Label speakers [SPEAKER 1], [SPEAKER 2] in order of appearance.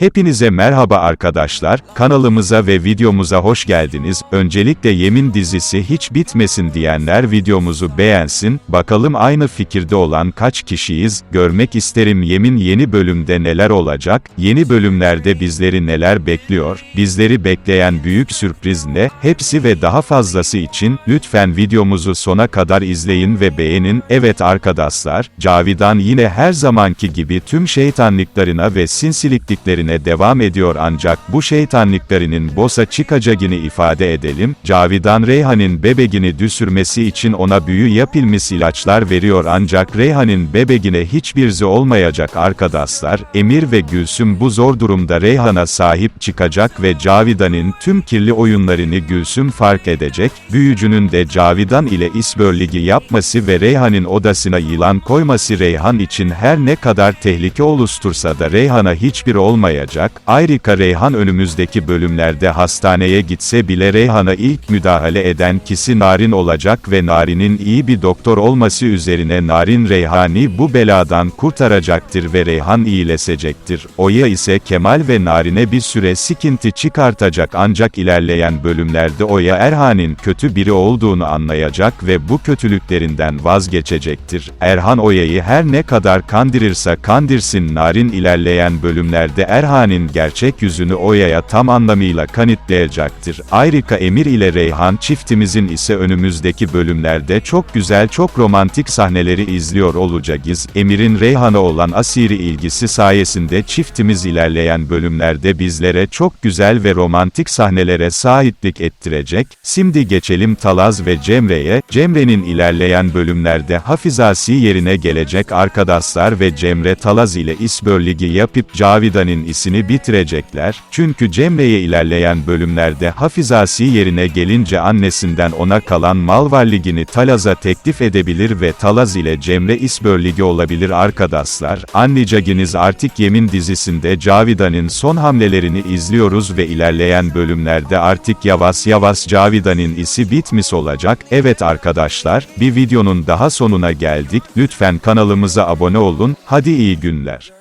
[SPEAKER 1] Hepinize merhaba arkadaşlar, kanalımıza ve videomuza hoş geldiniz. Öncelikle Yemin dizisi hiç bitmesin diyenler videomuzu beğensin. Bakalım aynı fikirde olan kaç kişiyiz? Görmek isterim Yemin yeni bölümde neler olacak? Yeni bölümlerde bizleri neler bekliyor? Bizleri bekleyen büyük sürpriz ne? Hepsi ve daha fazlası için lütfen videomuzu sona kadar izleyin ve beğenin. Evet arkadaşlar, Cavidan yine her zamanki gibi tüm şeytanlıklarına ve sinsilikliklerine devam ediyor ancak bu şeytanlıklarının bosa çıkacağını ifade edelim. Cavidan Reyhan'ın bebegini düşürmesi için ona büyü yapılmış ilaçlar veriyor ancak Reyhan'ın bebegine hiçbirisi olmayacak arkadaşlar. Emir ve Gülsüm bu zor durumda Reyhan'a sahip çıkacak ve Cavidan'ın tüm kirli oyunlarını Gülsüm fark edecek. Büyücünün de Cavidan ile isbörligi yapması ve Reyhan'ın odasına yılan koyması Reyhan için her ne kadar tehlike oluştursa da Reyhan'a hiçbir olmayacak. Ayrıca Reyhan önümüzdeki bölümlerde hastaneye gitse bile Reyhan'a ilk müdahale eden kişi Narin olacak ve Narin'in iyi bir doktor olması üzerine Narin Reyhan'ı bu beladan kurtaracaktır ve Reyhan iyileşecektir. Oya ise Kemal ve Narin'e bir süre sıkıntı çıkartacak ancak ilerleyen bölümlerde Oya Erhan'ın kötü biri olduğunu anlayacak ve bu kötülüklerinden vazgeçecektir. Erhan Oya'yı her ne kadar kandırırsa kandırsın Narin ilerleyen bölümlerde Erhan'ın gerçek yüzünü Oya'ya tam anlamıyla kanıtlayacaktır. Ayrıca Emir ile Reyhan çiftimizin ise önümüzdeki bölümlerde çok güzel çok romantik sahneleri izliyor olacağız. Emir'in Reyhan'a olan asiri ilgisi sayesinde çiftimiz ilerleyen bölümlerde bizlere çok güzel ve romantik sahnelere sahiplik ettirecek. Şimdi geçelim Talaz ve Cemre'ye. Cemre'nin ilerleyen bölümlerde hafizasi yerine gelecek arkadaşlar ve Cemre Talaz ile isbörligi yapıp Cavidan'ın isini bitirecekler. Çünkü Cemre'ye ilerleyen bölümlerde hafizasi yerine gelince annesinden ona kalan mal varligini Talaz'a teklif edebilir ve Talaz ile Cemre isbörligi olabilir arkadaşlar. Anlayacağınız artık Yemin dizisinde Cavidan'ın son hamlelerini izliyoruz ve ilerleyen bölümlerde artık yavaş yavaş Cavidan'ın isi bitmiş olacak. Evet arkadaşlar, bir videonun daha sonuna geldik. Lütfen kanalımıza abone olun. Hadi iyi günler.